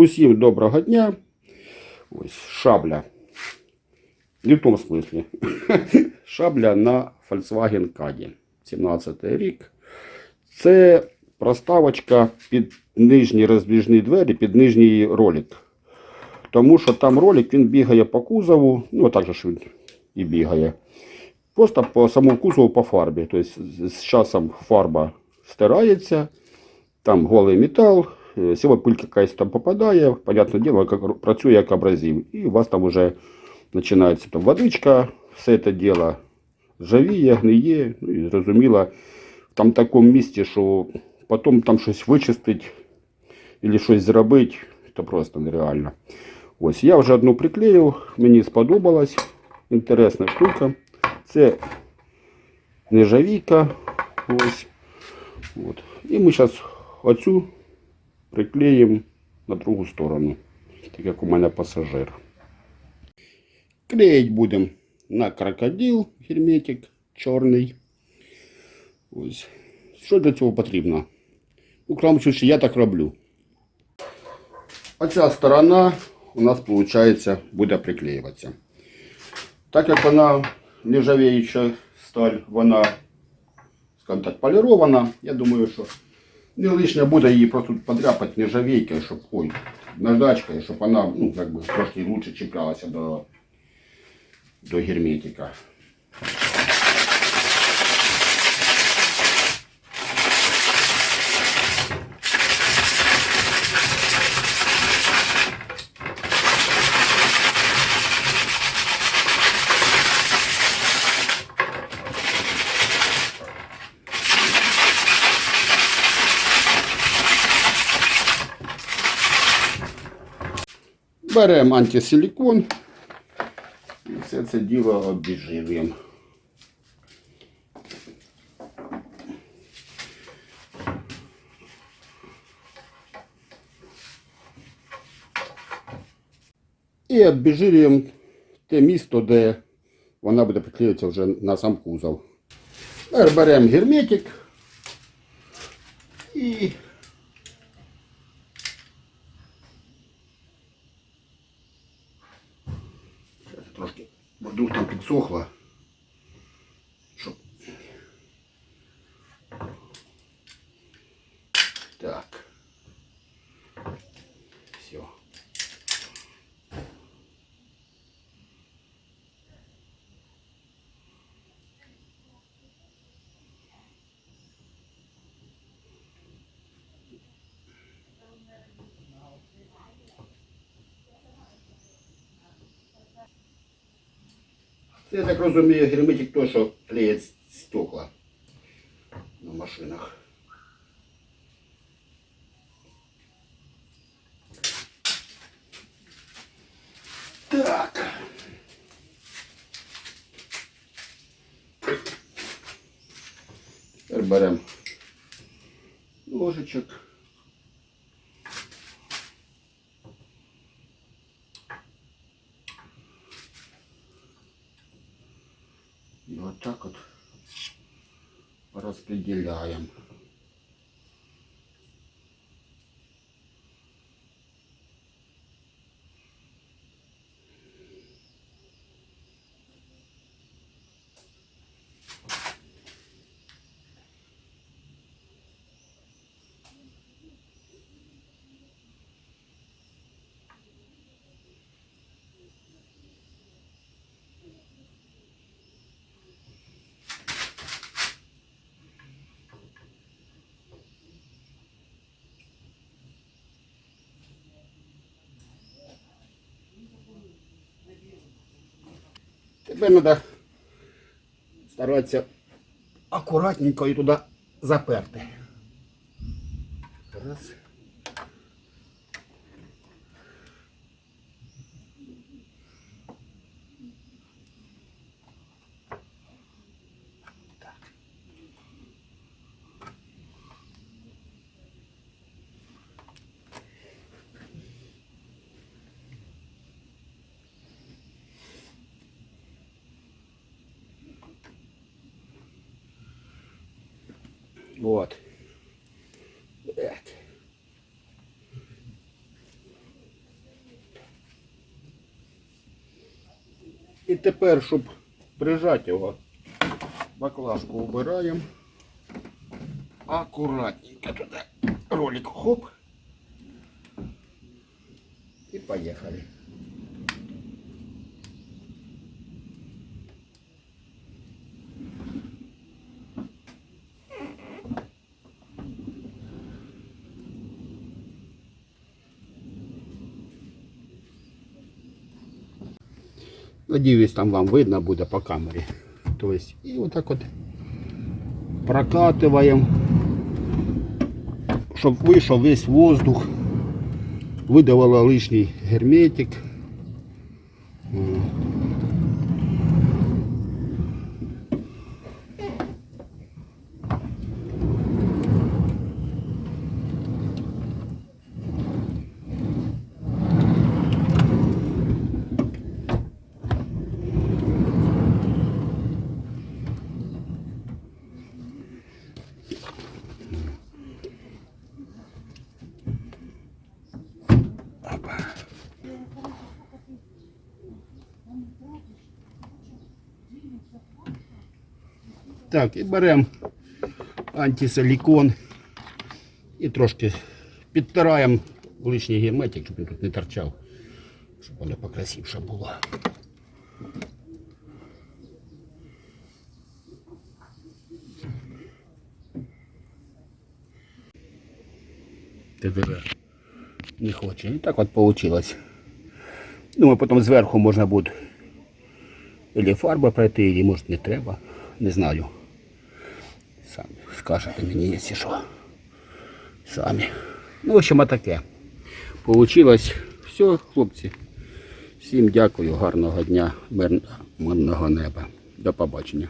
Усім доброго дня. Ось шабля. Не в тому смислі. Шабля на Volkswagen Caddy. 17 рік. Це проставочка під нижні роздвіжні двері, під нижній ролик. Тому що там ролик він бігає по кузову, ну так же ж він і бігає. Просто по самому кузову по фарбі. Тобто з- часом фарба стирається, там голий метал, сіла пилька якась там попадає, понятне діло, як працює як абразив. І у вас там вже починається там водичка, все це діло ржавіє, гниє, ну і зрозуміло, в там такому місці, що потім там щось вичистити або щось зробити, то просто нереально. Ось я вже одну приклеїв, мені сподобалась. Інтересна штука. Це нержавійка. Ось. От. І ми зараз оцю приклеїмо на другу сторону, так як у мене пасажир. Клеїть будемо на крокодил герметик чорний. Ось. Що для цього потрібно? У крамчучі я так роблю. Оця сторона у нас, виходить, буде приклеюватися. Так як вона нержавіюча сталь, вона, скажімо так, полірована, я думаю, що не лишнє буде її просто подряпати нержавійкою, щоб, ой, наждачкою, щоб вона, ну, как би, трошки лучше чіплялася до, до герметика. Беремо антисилікон і все це діло обіживаємо. І обіжирюємо те місто, де вона буде приклеюватися вже на сам кузов. Беремо герметик і Щас трошки воду там підсохла. Щоб... Так. Все. Це, я так розумію, герметик той, що клеїть стекла на машинах. Так. Тепер беремо ложечок. И вот так вот Тепер треба старатися акуратненько і туди заперти. Раз. Вот. и теперь, чтобы прижать его, баклажку убираем Аккуратненько туда, ролик хоп. и поехали. Надіюсь, там вам видно буде по камері. Тобто, і отак от прокатуємо, щоб вийшов весь воздух, видавала лишній герметик. Так, і беремо антисилікон і трошки підтираємо лишній герметик, щоб він тут не торчав, щоб воно покрасивше було. Ти диви. Не хоче. І так от получилось. Думаю, потім зверху можна буде Или фарба пройти, или може не треба. Не знаю. Скажете мені, якщо що. Самі. Ну, в общем, таке. Получилось. Все, хлопці. Всім дякую, гарного дня, мирного неба. До побачення.